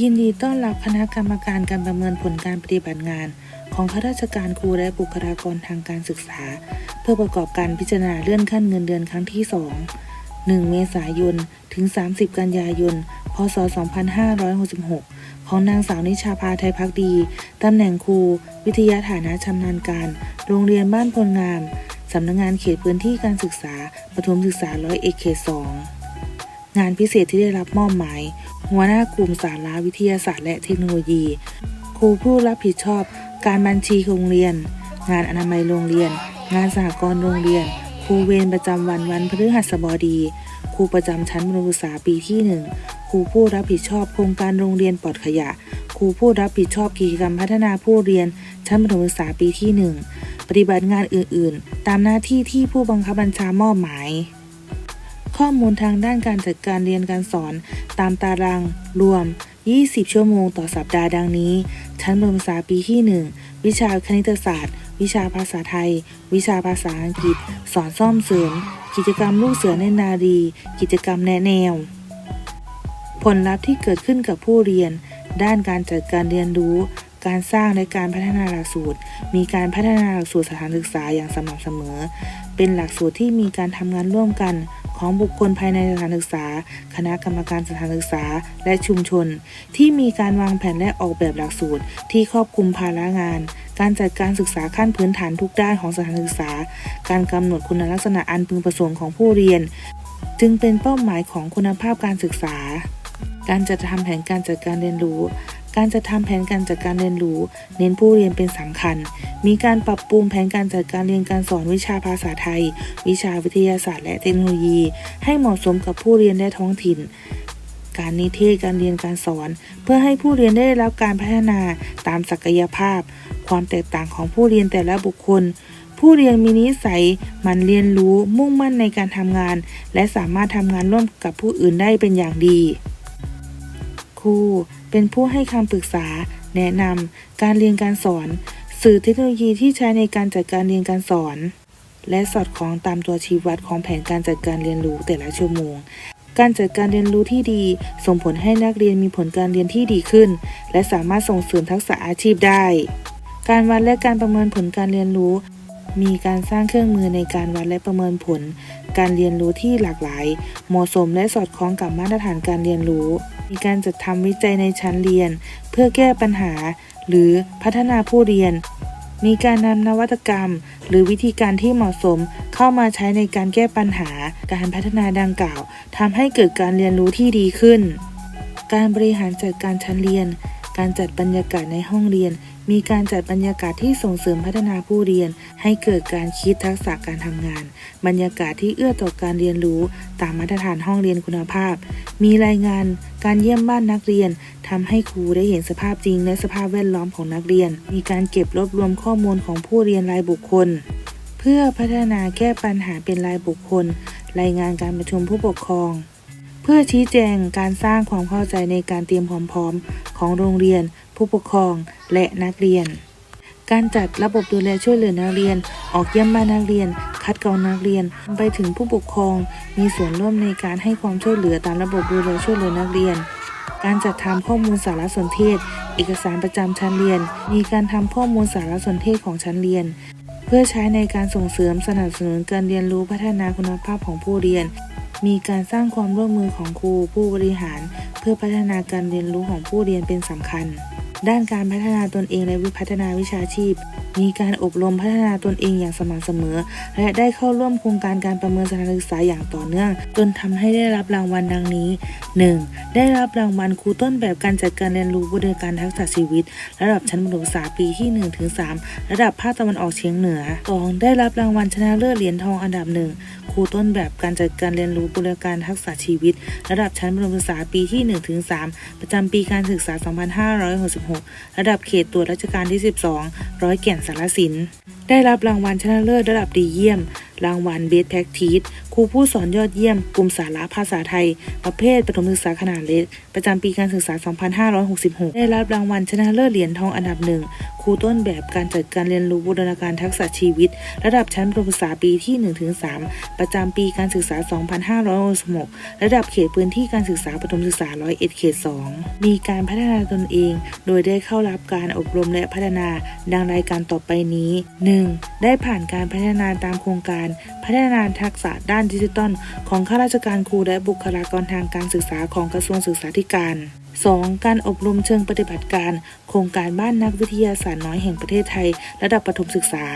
ยินดีต้อนรับคณะกรรมการการประเมินผลการปฏิบัติงาน ของข้าราชการครูและบุคลากรทางการศึกษา เพื่อประกอบการพิจารณาเลื่อนขั้นเงินเดือนครั้งที่ 2 1 เมษายน ถึง 30 กันยายน พศ 2566 ของนางสาวนิชาภาไทยพักดี ตำแหน่งครู วิทยาฐานะชำนาญการ โรงเรียนบ้านพลงาม สำนักงงานเขตพื้นที่การศึกษา ประถมศึกษาร้อยเอกเขต 2 งานพิเศษที่ได้รับมอบหมาย หัวหน้ากลุ่มสาระวิทยาศาสตร์และเทคโนโลยี ครูผู้รับผิดชอบ การบัญชีโรงเรียน งานอนามัยโรงเรียน งานสหกรณ์โรงเรียน ครูเวรประจำวันวันพฤหัสบดี ครูประจำชั้นประถมศึกษาปีที่ 1 ครูผู้รับผิดชอบโครงการโรงเรียนปลอดขยะ ครูผู้รับผิดชอบกิจกรรมพัฒนาผู้เรียน ชั้นประถมศึกษาปีที่ 1 ปฏิบัติงานอื่น ๆ ตามหน้าที่ที่ผู้บังคับบัญชามอบหมาย ข้อมูลทางด้านการจัดการเรียนการสอน ตามตารางรวม 20 ชั่วโมงต่อสัปดาห์ดังนี้ ชั้นประถมศึกษาปีที่ 1 วิชาคณิตศาสตร์ วิชาภาษาไทย วิชาภาษาอังกฤษ สอนซ่อมเสริม กิจกรรมลูกเสือในนารีกิจกรรมแนะแนว ผลลัพธ์ที่เกิดขึ้นกับผู้เรียน ด้านการจัดการเรียนรู้การสร้างและการพัฒนาหลักสูตร มีการพัฒนาหลักสูตรสถานศึกษาอย่างสม่ำเสมอ เป็นหลักสูตรที่มีการทำงานร่วมกัน ของบุคคลภายในสถานศึกษา คณะกรรมการสถานศึกษา และชุมชน ที่มีการวางแผนและออกแบบหลักสูตร ที่ครอบคลุมภาระงาน การจัดการศึกษาขั้นพื้นฐานทุกด้านของสถานศึกษา การกำหนดคุณลักษณะอันพึงประสงค์ของผู้เรียน จึงเป็นเป้าหมายของคุณภาพการศึกษา การจัดทำแผนการจัดการเรียนรู้ การจัดทำแผนการจัดการเรียนรู้ เน้นผู้เรียนเป็นสำคัญ มีการปรับปรุงแผนการจัดการเรียนการสอนวิชาภาษาไทย วิชาวิทยาศาสตร์และเทคโนโลยี ให้เหมาะสมกับผู้เรียนและท้องถิ่น การนิเทศการเรียนการสอน เพื่อให้ผู้เรียนได้รับการพัฒนาตามศักยภาพ ความแตกต่างของผู้เรียนแต่ละบุคคลผู้เรียนมีนิสัยมันเรียนรู้มุ่งมั่นในการทำงาน และสามารถทำงานร่วมกับผู้อื่นได้เป็นอย่างดี ครู เป็นผู้ให้คำปรึกษา แนะนำการเรียนการสอน สื่อเทคโนโลยีที่ใช้ในการจัดการเรียนการสอน และสอดคล้องตามตัวชี้วัดของแผนการจัดการเรียนรู้แต่ละชั่วโมง การจัดการเรียนรู้ที่ดี ส่งผลให้นักเรียนมีผลการเรียนที่ดีขึ้น และสามารถส่งเสริมทักษะอาชีพได้ การวัดและการประเมินผลการเรียนรู้มีการสร้างเครื่องมือในการวัดและประเมินผล การเรียนรู้ที่หลากหลาย เหมาะสมและสอดคล้องกับมาตรฐานการเรียนรู้ มีการจัดทำวิจัยในชั้นเรียน เพื่อแก้ปัญหาหรือพัฒนาผู้เรียน มีการนำนวัตกรรม หรือวิธีการที่เหมาะสมเข้ามาใช้ในการแก้ปัญหา การพัฒนาดังกล่าวทำให้เกิดการเรียนรู้ที่ดีขึ้น การบริหารจัดการชั้นเรียน การจัดบรรยากาศในห้องเรียน มีการจัดบรรยากาศที่ส่งเสริมพัฒนาผู้เรียน ให้เกิดการคิดทักษะการทำงาน บรรยากาศที่เอื้อต่อการเรียนรู้ ตามมาตรฐานห้องเรียนคุณภาพ มีรายงานการเยี่ยมบ้านนักเรียนทำให้ครูได้เห็นสภาพจริงและสภาพแวดล้อมของนักเรียน มีการเก็บรวบรวมข้อมูลของผู้เรียนรายบุคคล เพื่อพัฒนาแก้ปัญหาเป็นรายบุคคล รายงานการประชุมผู้ปกครอง เพื่อชี้แจงการสร้างความเข้าใจในการเตรียมความพร้อมของโรงเรียน ผู้ปกครองและนักเรียน การจัดระบบดูแลช่วยเหลือนักเรียน ออกเยี่ยมบ้านนักเรียน คัดกรองนักเรียน ไปถึงผู้ปกครอง มีส่วนร่วมในการให้ความช่วยเหลือตามระบบดูแลช่วยเหลือนักเรียนการจัดทำข้อมูลสารสนเทศ เอกสารประจำชั้นเรียน มีการทำข้อมูลสารสนเทศของชั้นเรียน เพื่อใช้ในการส่งเสริมสนับสนุนการเรียนรู้พัฒนาคุณภาพของผู้เรียน มีการสร้างความร่วมมือของครูผู้บริหาร เพื่อพัฒนาการเรียนรู้ของผู้เรียนเป็นสำคัญ ด้านการพัฒนาตนเองและวิพัฒนาวิชาชีพ มีการอบรมพัฒนาตนเองอย่างสม่ำเสมอ และได้เข้าร่วมโครงการการประเมินสถานศึกษาอย่างต่อเนื่อง จนทำให้ได้รับรางวัลดังนี้ 1. ได้รับรางวัลครูต้นแบบการจัดการเรียนรู้บริการทักษะชีวิต ระดับชั้นประถมศึกษาปีที่ 1-3 ระดับภาคตะวันออกเฉียงเหนือ 2. ได้รับรางวัลชนะเลิศเหรียญทองอันดับหนึ่งครูต้นแบบการจัดการเรียนรู้บริการทักษะชีวิต ระดับชั้นประถมศึกษาปีที่ 1-3 ประจำปีการศึกษา 2566 ระดับเขตตรวจราชการที่ 12 ร้อยแก่นสารสินได้รับรางวัลชนะเลิศระดับดีเยี่ยม รางวัล Best Practice ครูผู้สอนยอดเยี่ยม กลุ่มสาระภาษาไทย ประเภทประถมศึกษาขนาดเล็ก ประจำปีการศึกษา 2566 ได้รับรางวัลชนะเลิศเหรียญทองอันดับหนึ่งครูต้นแบบการจัดการเรียนรู้บูรณาการทักษะชีวิต ระดับชั้นประถมศึกษาปีที่ 1-3 ประจำปีการศึกษา 2566 ระดับเขตพื้นที่การศึกษาประถมศึกษา 101 เขต 2 มีการพัฒนาตนเอง โดยได้เข้ารับการอบรมและพัฒนาดังรายการต่อไปนี้ 1. ได้ผ่านการพัฒนาตามโครงการ พัฒนาทักษะด้านดิจิทัล ของข้าราชการครูและบุคลากรทางการศึกษาของกระทรวงศึกษาธิการ 2. การอบรมเชิงปฏิบัติการ โครงการบ้านนักวิทยาศาสตร์น้อยแห่งประเทศไทย ระดับประถมศึกษา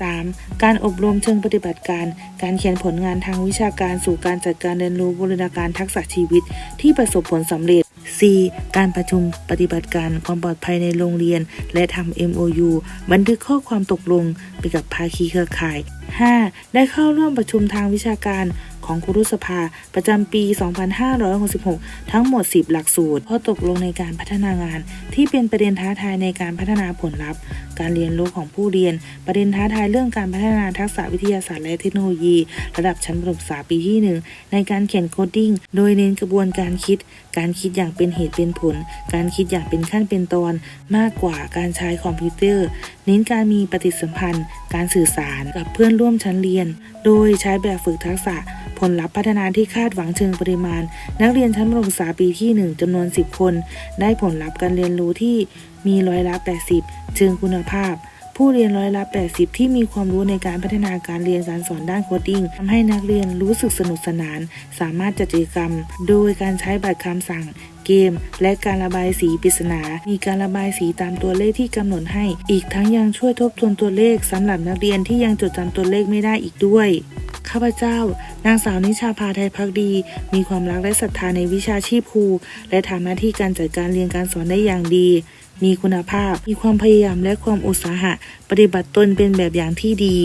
3. การอบรมเชิงปฏิบัติการ การเขียนผลงานทางวิชาการสู่การจัดการเรียนรู้บูรณาการทักษะชีวิต ที่ประสบผลสำเร็จ 4. การประชุมปฏิบัติการความปลอดภัยในโรงเรียน และทำ MOU บันทึกข้อความตกลงไปกับภาคีเครือข่าย 5. ได้เข้าร่วมประชุมทางวิชาการ ของครุสภาประจำปี 2566 ทั้งหมด 10 หลักสูตรข้อตกลงในการพัฒนางาน ที่เป็นประเด็นท้าทายในการพัฒนาผลลัพธ์ การเรียนรู้ของผู้เรียน ประเด็นท้าทายเรื่องการพัฒนาทักษะวิทยาศาสตร์และเทคโนโลยี ระดับชั้นประถมศึกษาปีที่ 1 ในการเขียนโคดดิ้งโดยเน้นกระบวนการคิด การคิดอย่างเป็นเหตุเป็นผล การคิดอย่างเป็นขั้นเป็นตอน มากกว่าการใช้คอมพิวเตอร์ เน้นการมีปฏิสัมพันธ์ การสื่อสารกับเพื่อนร่วมชั้นเรียน โดยใช้แบบฝึกทักษะผลลัพธ์พัฒนาที่คาดหวังเชิงปริมาณ นักเรียนชั้นประถมศึกษาปีที่ 1จำนวน 10 คน ได้ผลลัพธ์การเรียนรู้ที่มีร้อยละ 80 เชิงคุณภาพ ผู้เรียนร้อยละ 80 ที่มีความรู้ในการพัฒนาการเรียนการสอนด้านโคดดิ้งทำให้นักเรียนรู้สึกสนุกสนาน สามารถจัดกิจกรรม โดยการใช้บัตรคำสั่งเกม และการระบายสีปริศนา มีการระบายสีตามตัวเลขที่กำหนดให้ อีกทั้งยังช่วยทบทวนตัวเลขสำหรับนักเรียนที่ยังจดจำตัวเลขไม่ได้อีกด้วย ข้าพเจ้า นางสาวนิชาภาไทยพักดี มีความรักและศรัทธาในวิชาชีพครู และทำหน้าที่การจัดการเรียนการสอนได้อย่างดี มีคุณภาพ มีความพยายามและความอุตสาหะ ปฏิบัติตนเป็นแบบอย่างที่ดี